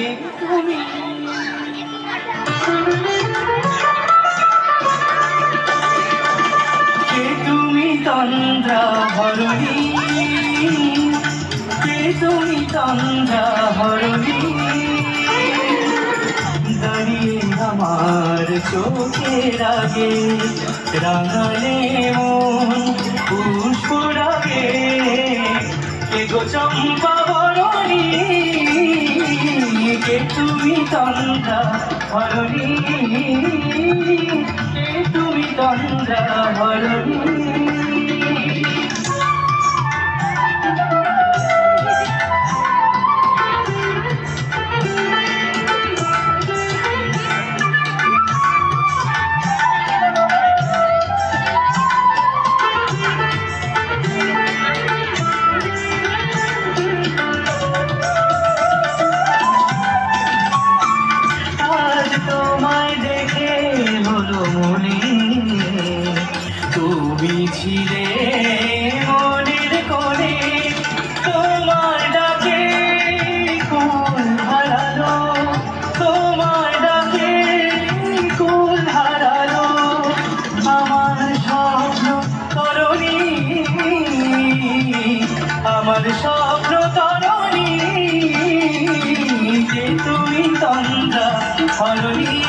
কে তুমি কে তুমি তন্দ্রা হরণী কে তুমি তন্দ্রা হরণী দাঁড়িয়ে আমার চোখের আগে রাঙালে মন কে গো চম্পা বরণী কে তুমি তন্দ্রা হরণী। কে তুমি তন্দ্রা হরণী। আছি রে মনের করে তোমার ডাকে কোন হারালো, তোমার ডাকে কোন হারালো। আমার স্বপ্ন তরণী, আমার স্বপ্ন তরণী, যে তুমি তন্দ্রা হরণী।